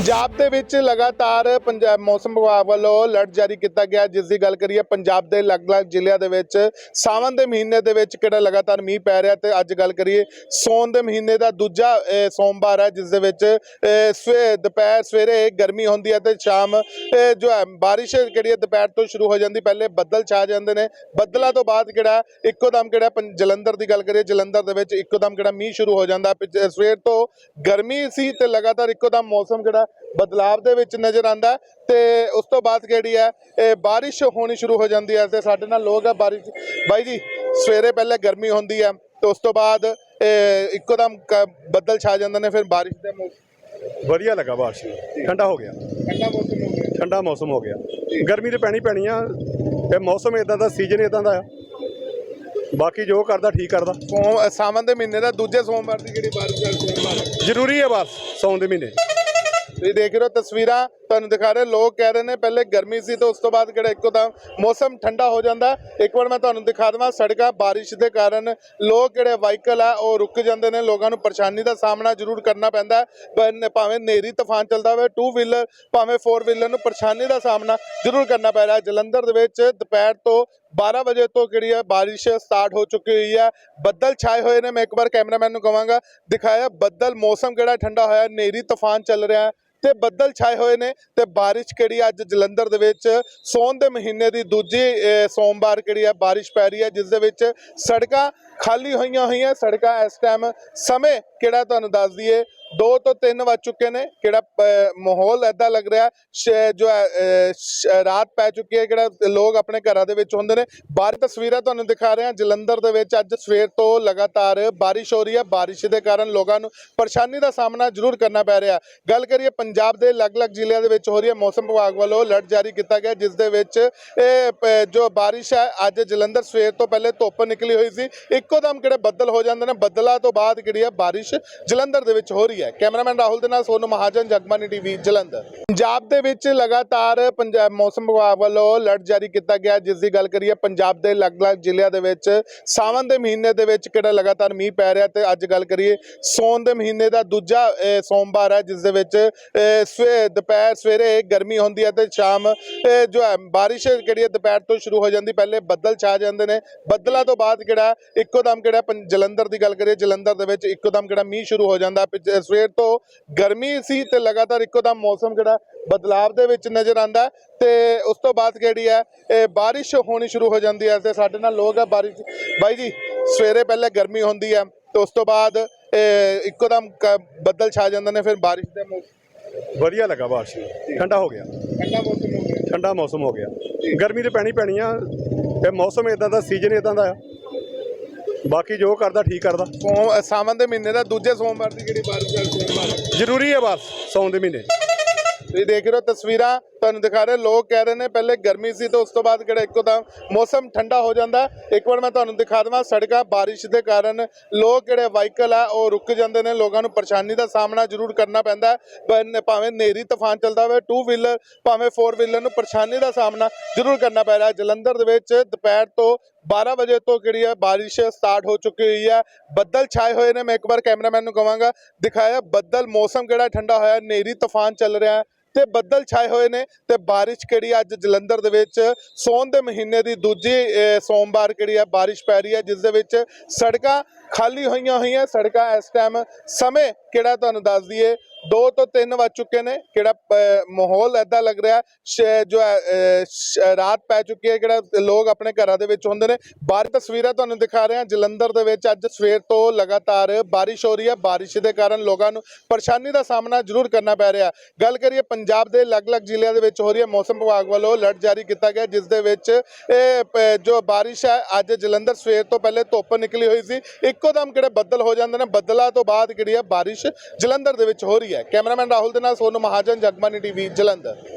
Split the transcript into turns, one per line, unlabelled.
ਪੰਜਾਬ ਦੇ ਵਿੱਚ ਲਗਾਤਾਰ ਪੰਜਾਬ ਮੌਸਮ ਵਿਭਾਗ ਵੱਲੋਂ ਅਲਰਟ ਜਾਰੀ ਕੀਤਾ ਗਿਆ। ਜਿਸ ਦੀ ਗੱਲ ਕਰੀਏ ਪੰਜਾਬ ਦੇ ਅਲੱਗ-ਅਲੱਗ ਜ਼ਿਲ੍ਹਿਆਂ ਦੇ ਵਿੱਚ ਸਾਵਣ ਦੇ ਮਹੀਨੇ ਦੇ ਵਿੱਚ ਕਿਹੜਾ ਲਗਾਤਾਰ ਮੀਂਹ ਪੈ ਰਿਹਾ ਤੇ ਅੱਜ ਗੱਲ ਕਰੀਏ ਸੌਣ ਦੇ ਮਹੀਨੇ ਦਾ ਦੂਜਾ ਸੋਮਵਾਰ ਹੈ ਜਿਸ ਦੇ ਵਿੱਚ ਅਹ, ਸਵੇ ਦੁਪਹਿਰ ਸਵੇਰੇ ਗਰਮੀ ਹੁੰਦੀ ਹੈ ਤੇ ਸ਼ਾਮ ਜੋ ਹੈ ਬਾਰਿਸ਼ ਕਿਹੜੀ ਹੈ ਦੁਪਹਿਰ ਤੋਂ ਸ਼ੁਰੂ ਹੋ ਜਾਂਦੀ। ਪਹਿਲੇ ਬੱਦਲ ਛਾ ਜਾਂਦੇ ਨੇ। ਬੱਦਲਾਂ ਤੋਂ ਬਾਅਦ ਕਿਹੜਾ ਇੱਕੋ ਦਮ ਕਿਹੜਾ ਪੰ- ਜਲੰਧਰ ਦੀ ਗੱਲ ਕਰੀਏ ਜਲੰਧਰ ਦੇ ਵਿੱਚ ਇੱਕੋ ਦਮ ਕਿਹੜਾ ਮੀਂਹ ਸ਼ੁਰੂ ਹੋ ਜਾਂਦਾ। ਪਿਛ- ਸਵੇਰ ਤੋਂ ਗਰਮੀ ਸੀ ਤੇ ਲਗਾਤਾਰ ਇੱਕੋ ਦਮ ਮੌਸਮ ਜਿਹੜਾ ਬਦਲਾਵ ਦੇ ਵਿੱਚ ਨਜ਼ਰ ਆਂਦਾ ਤੇ ਉਸ ਤੋਂ ਬਾਅਦ ਕਿਹੜੀ ਹੈ? ਇਹ ਬਾਰਿਸ਼ ਹੋਣੀ ਸ਼ੁਰੂ ਹੋ ਜਾਂਦੀ ਹੈ ਤੇ ਸਾਡੇ ਨਾਲ ਲੋਕ ਆ ਬਾਰਿਸ਼ ਬਾਈ ਜੀ ਸਵੇਰੇ ਪਹਿਲੇ ਗਰਮੀ ਹੁੰਦੀ ਹੈ ਤੇ ਉਸ ਤੋਂ ਬਾਅਦ ਇਹ ਇੱਕੋ ਦਮ ਕ- ਬੱਦਲ ਛਾ ਜਾਂਦੇ ਨੇ ਫਿਰ ਬਾਰਿਸ਼ ਦੇ ਮੌਸਮ
ਵਧੀਆ ਲੱਗਾ ਬਾਰਿਸ਼। ਠੰਡਾ ਹੋ ਗਿਆ।
ਠੰਡਾ ਮੌਸਮ ਹੋ ਗਿਆ।
ਠੰਡਾ ਮੌਸਮ ਹੋ ਗਿਆ। ਗਰਮੀ ਤੇ ਪੈਣੀ ਪੈਣੀ ਆ ਇਹ ਮੌਸਮ ਇਦਾਂ ਦਾ ਸੀਜ਼ਨ ਇਦਾਂ ਦਾ ਆ। ਬਾਕੀ ਜੋ ਕਰਦਾ ਠੀਕ ਕਰਦਾ।
ਸੋਮ ਸਾਵਨ ਦੇ ਮਹੀਨੇ ਦਾ ਦੂਜੇ ਸੋਮਵਾਰ ਦੀ ਜਿਹੜੀ ਬਾਰਿਸ਼।
ਜ਼ਰੂਰੀ ਹੈ ਬਸ ਸੌਣ ਦੇ ਮਹੀਨੇ।
ਤੁਸੀਂ ਦੇਖ ਰਹੇ ਹੋ ਤਸਵੀਰਾਂ, ਤੁਹਾਨੂੰ ਦਿਖਾ ਰਹੇ ਲੋਕ ਕਹਿ ਰਹੇ ਨੇ ਪਹਿਲੇ ਗਰਮੀ ਸੀ ਤੇ ਉਸ ਤੋਂ ਬਾਅਦ ਕਿਹੜਾ ਇੱਕੋ ਦਮ ਮੌਸਮ ਠੰਡਾ ਹੋ ਜਾਂਦਾ। ਇੱਕ ਵਾਰ ਮੈਂ ਤੁਹਾਨੂੰ ਦਿਖਾ ਦਵਾਂ, ਸੜਕਾਂ ਬਾਰਿਸ਼ ਦੇ ਕਾਰਨ ਲੋਕ ਜਿਹੜੇ ਵਾਹੀਕਲ ਆ, ਉਹ ਰੁਕ ਜਾਂਦੇ ਨੇ। ਲੋਕਾਂ ਨੂੰ ਪਰੇਸ਼ਾਨੀ ਦਾ ਸਾਹਮਣਾ ਜ਼ਰੂਰ ਕਰਨਾ ਪੈਂਦਾ ਪਰ ਭਾਵੇਂ ਨੇਰੀ ਤੂਫਾਨ ਚੱਲਦਾ ਹੋਵੇ ਟੂ ਵੀਲਰ ਭਾਵੇਂ ਫੋਰ ਵੀਲਰ ਨੂੰ ਪਰੇਸ਼ਾਨੀ ਦਾ ਸਾਹਮਣਾ ਜ਼ਰੂਰ ਕਰਨਾ ਪੈ ਰਿਹਾ ਜਲੰਧਰ ਦੇ ਵਿੱਚ ਦੁਪਹਿਰ ਤੋਂ 12 ਵਜੇ ਤੋਂ ਕਿਹੜੀ ਹੈ, ਬਾਰਿਸ਼ ਸਟਾਰਟ ਹੋ ਚੁੱਕੀ ਹੋਈ ਹੈ। ਬੱਦਲ ਛਾਏ ਹੋਏ ਨੇ, ਮੈਂ ਇੱਕ ਵਾਰ ਕੈਮਰਾਮੈਨ ਨੂੰ ਕਹਾਂਗਾ, ਦਿਖਾਇਆ ਬੱਦਲ, ਮੌਸਮ ਕਿਹੜਾ ਠੰਡਾ ਹੋਇਆ ਨੇਰੀ ਤੂਫਾਨ ਚੱਲ ਰਿਹਾ ਤੇ ਬੱਦਲ ਛਾਏ ਹੋਏ ਨੇ ਤੇ ਬਾਰਿਸ਼ ਕਿਹੜੀ ਅੱਜ ਜਲੰਧਰ ਦੇ ਵਿੱਚ ਸੌਣ ਦੇ ਮਹੀਨੇ ਦੀ ਦੂਜੀ ਸੋਮਵਾਰ ਕਿਹੜੀ ਹੈ ਬਾਰਿਸ਼ ਪੈ ਰਹੀ ਹੈ, ਜਿਸ ਦੇ ਵਿੱਚ ਸੜਕਾਂ ਖਾਲੀ ਹੋਈਆਂ ਹੋਈਆਂ। ਸੜਕਾਂ ਇਸ ਟਾਈਮ ਸਮੇਂ ਕਿਹੜਾ ਤੁਹਾਨੂੰ ਦੱਸ ਦਈਏ? 2 ਤੋਂ 3 ਵੱਜ ਚੁੱਕੇ ਨੇ, ਕਿਹੜਾ ਮਾਹੌਲ ਐਦਾਂ ਲੱਗ ਰਿਹਾ, ਸ਼- ਜੋ ਹੈ ਰਾਤ ਪੈ ਚੁੱਕੀ ਹੈ, ਕਿਹੜਾ ਲੋਕ ਆਪਣੇ ਘਰਾਂ ਦੇ ਵਿੱਚ ਹੁੰਦੇ ਨੇ। ਬਾਹਰ ਤਸਵੀਰਾਂ ਤੁਹਾਨੂੰ ਦਿਖਾ ਰਹੇ ਹਾਂ ਜਲੰਧਰ ਦੇ ਵਿੱਚ ਅੱਜ ਸਵੇਰ ਤੋਂ ਲਗਾਤਾਰ ਬਾਰਿਸ਼ ਹੋ ਰਹੀ ਹੈ। ਬਾਰਿਸ਼ ਦੇ ਕਾਰਨ ਲੋਕਾਂ ਨੂੰ ਪਰੇਸ਼ਾਨੀ ਦਾ ਸਾਹਮਣਾ ਜ਼ਰੂਰ ਕਰਨਾ ਪੈ ਰਿਹਾ। ਗੱਲ ਕਰੀਏ ਪੰਜਾਬ ਦੇ ਅਲੱਗ-ਅਲੱਗ ਜ਼ਿਲ੍ਹਿਆਂ ਦੇ ਵਿੱਚ ਹੋ ਰਹੀ ਹੈ, ਮੌਸਮ ਵਿਭਾਗ ਵੱਲੋਂ ਅਲਰਟ ਜਾਰੀ ਕੀਤਾ ਗਿਆ, ਜਿਸ ਦੇ ਵਿੱਚ ਇਹ ਜੋ ਬਾਰਿਸ਼ ਹੈ, ਅੱਜ ਜਲੰਧਰ ਸਵੇਰ ਤੋਂ ਪਹਿਲੇ ਧੁੱਪ ਨਿਕਲੀ ਹੋਈ ਸੀ। ਇੱਕੋ ਦਮ ਕਿਹੜੇ ਬੱਦਲ ਹੋ ਜਾਂਦੇ ਨੇ, ਬੱਦਲਾਂ ਤੋਂ ਬਾਅਦ ਕਿਹੜੀ ਹੈ, ਬਾਰਿਸ਼ ਜਲੰਧਰ ਦੇ ਵਿੱਚ ਹੋ ਰਹੀ ਹੈ। ਕੈਮਰਾਮੈਨ ਰਾਹੁਲ ਦੇ ਨਾਲ ਸੋਨੂ ਮਹਾਜਨ ਜਗਬਾਨੀ ਟੀਵੀ ਜਲੰਧਰ। ਪੰਜਾਬ ਦੇ ਵਿੱਚ ਲਗਾਤਾਰ ਪੰਜਾਬ ਮੌਸਮ ਵਿਭਾਗ ਵੱਲੋਂ ਅਲਰਟ ਜਾਰੀ ਕੀਤਾ ਗਿਆ। ਜਿਸ ਦੀ ਗੱਲ ਕਰੀਏ ਪੰਜਾਬ ਦੇ ਅਲੱਗ-ਅਲੱਗ ਜ਼ਿਲ੍ਹਿਆਂ ਦੇ ਵਿੱਚ ਸਾਵਣ ਦੇ ਮਹੀਨੇ ਦੇ ਵਿੱਚ ਕਿਹੜਾ ਲਗਾਤਾਰ ਮੀਂਹ ਪੈ ਰਿਹਾ ਤੇ ਅੱਜ ਗੱਲ ਕਰੀਏ ਸੌਣ ਦੇ ਮਹੀਨੇ ਦਾ ਦੂਜਾ ਸੋਮਵਾਰ ਹੈ ਜਿਸ ਦੇ ਵਿੱਚ ਅਹ, ਸਵੇ ਦੁਪਹਿਰ ਸਵੇਰੇ ਗਰਮੀ ਹੁੰਦੀ ਹੈ ਤੇ ਸ਼ਾਮ ਜੋ ਹੈ ਬਾਰਿਸ਼ ਕਿਹੜੀ ਹੈ ਦੁਪਹਿਰ ਤੋਂ ਸ਼ੁਰੂ ਹੋ ਜਾਂਦੀ। ਪਹਿਲੇ ਬੱਦਲ ਛਾ ਜਾਂਦੇ ਨੇ। ਬੱਦਲਾਂ ਤੋਂ ਬਾਅਦ ਕਿਹੜਾ ਇੱਕੋ ਦਮ ਕਿਹੜਾ ਪੰ- ਜਲੰਧਰ ਦੀ ਗੱਲ ਕਰੀਏ ਜਲੰਧਰ ਦੇ ਵਿੱਚ ਇੱਕੋ ਦਮ ਕਿਹੜਾ ਮੀਂਹ ਸ਼ੁਰੂ ਹੋ ਜਾਂਦਾ। ਸਵੇਰ ਤੋਂ ਗਰਮੀ ਸੀ ਤੇ ਲਗਾਤਾਰ ਇੱਕੋ ਦਮ ਮੌਸਮ ਕਿਹੜਾ ਬਦਲਾਵ ਦੇ ਵਿੱਚ ਨਜ਼ਰ ਆਂਦਾ ਤੇ ਉਸ ਤੋਂ ਬਾਅਦ ਕਿਹੜੀ ਹੈ ਇਹ ਬਾਰਿਸ਼ ਹੋਣੀ ਸ਼ੁਰੂ ਹੋ ਜਾਂਦੀ ਹੈ। ਤੇ ਸਾਡੇ ਨਾਲ ਲੋਕ ਆ ਬਾਰਿਸ਼। ਬਾਈ ਜੀ ਸਵੇਰੇ ਪਹਿਲੇ ਗਰਮੀ ਹੁੰਦੀ ਹੈ ਤੇ ਉਸ ਤੋਂ ਬਾਅਦ ਇੱਕੋ ਦਮ ਬੱਦਲ ਛਾ ਜਾਂਦੇ ਨੇ ਫਿਰ ਬਾਰਿਸ਼ ਦੇ ਮੌਸਮ।
ਵਧੀਆ ਲੱਗਾ ਬਾਰਿਸ਼। ਠੰਡਾ ਹੋ ਗਿਆ।
ਠੰਡਾ ਮੌਸਮ ਹੋ ਗਿਆ।
ਠੰਡਾ ਮੌਸਮ ਹੋ ਗਿਆ। ਗਰਮੀ ਤੇ ਪੈਣੀ ਪੈਣੀ ਆ। ਇਹ ਮੌਸਮ ਇਦਾਂ ਦਾ ਸੀਜ਼ਨ ਇਦਾਂ ਦਾ ਆ। ਬਾਕੀ ਜੋ ਕਰਦਾ ਠੀਕ ਕਰਦਾ।
ਸੋਮ ਸਾਵਨ ਦੇ ਮਹੀਨੇ ਦਾ ਦੂਜੇ ਸੋਮਵਾਰ ਦੀ ਜਿਹੜੀ ਬਾਰਿਸ਼ ਸੋਮਵਾਰ ਹੈ।
ਜ਼ਰੂਰੀ ਹੈ ਬਸ ਸੌਣ ਦੇ ਮਹੀਨੇ।
ਤੁਸੀਂ ਦੇਖ ਰਹੇ ਹੋ ਤਸਵੀਰਾਂ। ਤੁਹਾਨੂੰ ਦਿਖਾ ਰਹੇ, ਲੋਕ ਕਹਿ ਰਹੇ ਨੇ, ਪਹਿਲੇ ਗਰਮੀ ਸੀ ਤੇ ਉਸ ਤੋਂ ਬਾਅਦ ਕਿਹੜਾ ਇੱਕੋ ਦਮ ਮੌਸਮ ਠੰਡਾ ਹੋ ਜਾਂਦਾ। ਇੱਕ ਵਾਰ ਮੈਂ ਤੁਹਾਨੂੰ ਦਿਖਾ ਦਵਾਂ, ਸੜਕਾਂ ਬਾਰਿਸ਼ ਦੇ ਕਾਰਨ ਲੋਕ ਜਿਹੜੇ ਵਾਹੀਕਲ ਆ, ਉਹ ਰੁਕ ਜਾਂਦੇ ਨੇ। ਲੋਕਾਂ ਨੂੰ ਪਰੇਸ਼ਾਨੀ ਦਾ ਸਾਹਮਣਾ ਜ਼ਰੂਰ ਕਰਨਾ ਪੈਂਦਾ ਹੈ। ਪਰ ਭਾਵੇਂ ਨੇਰੀ ਤੂਫਾਨ ਚੱਲਦਾ ਹੋਵੇ ਟੂ ਵੀਲਰ ਭਾਵੇਂ ਫੋਰ ਵੀਲਰ ਨੂੰ ਪਰੇਸ਼ਾਨੀ ਦਾ ਸਾਹਮਣਾ ਜ਼ਰੂਰ ਕਰਨਾ ਪੈ ਰਿਹਾ ਜਲੰਧਰ ਦੇ ਵਿੱਚ ਦੁਪਹਿਰ ਤੋਂ 12 ਵਜੇ ਤੋਂ ਕਿਹੜੀ ਹੈ, ਬਾਰਿਸ਼ ਸਟਾਰਟ ਹੋ ਚੁੱਕੀ ਹੋਈ ਹੈ। ਬੱਦਲ ਛਾਏ ਹੋਏ ਨੇ, ਮੈਂ ਇੱਕ ਵਾਰ ਕੈਮਰਾਮੈਨ ਨੂੰ ਕਹਾਂਗਾ, ਦਿਖਾਇਆ ਬੱਦਲ, ਮੌਸਮ ਕਿਹੜਾ ਠੰਡਾ ਹੋਇਆ ਨੇਰੀ ਤੂਫਾਨ ਚੱਲ ਰਿਹਾ ਹੈ। ਤੇ ਬੱਦਲ ਛਾਏ ਹੋਏ ਨੇ ਤੇ ਬਾਰਿਸ਼ ਕਿਹੜੀ ਅੱਜ ਜਲੰਧਰ ਦੇ ਵਿੱਚ ਸੌਣ ਦੇ ਮਹੀਨੇ ਦੀ ਦੂਜੀ ਸੋਮਵਾਰ ਕਿਹੜੀ ਹੈ ਬਾਰਿਸ਼ ਪੈ ਰਹੀ ਹੈ, ਜਿਸ ਦੇ ਵਿੱਚ ਸੜਕਾਂ ਖਾਲੀ ਹੋਈਆਂ ਹੋਈਆਂ। ਸੜਕਾਂ ਇਸ ਟਾਈਮ ਸਮੇਂ ਕਿਹੜਾ ਤੁਹਾਨੂੰ ਦੱਸ ਦਈਏ? 2 ਤੋਂ 3 ਵੱਜ ਚੁੱਕੇ ਨੇ, ਕਿਹੜਾ ਮਾਹੌਲ ਐਦਾਂ ਲੱਗ ਰਿਹਾ, ਸ਼- ਜੋ ਹੈ ਰਾਤ ਪੈ ਚੁੱਕੀ ਹੈ, ਕਿਹੜਾ ਲੋਕ ਆਪਣੇ ਘਰਾਂ ਦੇ ਵਿੱਚ ਹੁੰਦੇ ਨੇ। ਬਾਹਰ ਤਸਵੀਰਾਂ ਤੁਹਾਨੂੰ ਦਿਖਾ ਰਹੇ ਹਾਂ ਜਲੰਧਰ ਦੇ ਵਿੱਚ ਅੱਜ ਸਵੇਰ ਤੋਂ ਲਗਾਤਾਰ ਬਾਰਿਸ਼ ਹੋ ਰਹੀ ਹੈ। ਬਾਰਿਸ਼ ਦੇ ਕਾਰਨ ਲੋਕਾਂ ਨੂੰ ਪਰੇਸ਼ਾਨੀ ਦਾ ਸਾਹਮਣਾ ਜ਼ਰੂਰ ਕਰਨਾ ਪੈ ਰਿਹਾ। ਗੱਲ ਕਰੀਏ ਪੰਜਾਬ ਦੇ ਅਲੱਗ-ਅਲੱਗ ਜ਼ਿਲ੍ਹਿਆਂ ਦੇ ਵਿੱਚ ਹੋ ਰਹੀ ਹੈ, ਮੌਸਮ ਵਿਭਾਗ ਵੱਲੋਂ ਅਲਰਟ ਜਾਰੀ ਕੀਤਾ ਗਿਆ, ਜਿਸ ਦੇ ਵਿੱਚ ਇਹ ਜੋ ਬਾਰਿਸ਼ ਹੈ, ਅੱਜ ਜਲੰਧਰ ਸਵੇਰ ਤੋਂ ਪਹਿਲੇ ਧੁੱਪ ਨਿਕਲੀ ਹੋਈ ਸੀ। ਇੱਕੋ ਦਮ ਕਿਹੜੇ ਬੱਦਲ ਹੋ ਜਾਂਦੇ ਨੇ, ਬੱਦਲਾਂ ਤੋਂ ਬਾਅਦ ਕਿਹੜੀ ਹੈ, ਬਾਰਿਸ਼ ਜਲੰਧਰ ਦੇ ਵਿੱਚ ਹੋ ਰਹੀ ਹੈ। ਕੈਮਰਾਮੈਨ ਰਾਹੁਲ ਦੇ ਨਾਲ ਸੋਨੂ ਮਹਾਜਨ ਜਗਬਾਨੀ ਟੀਵੀ ਜਲੰਧਰ।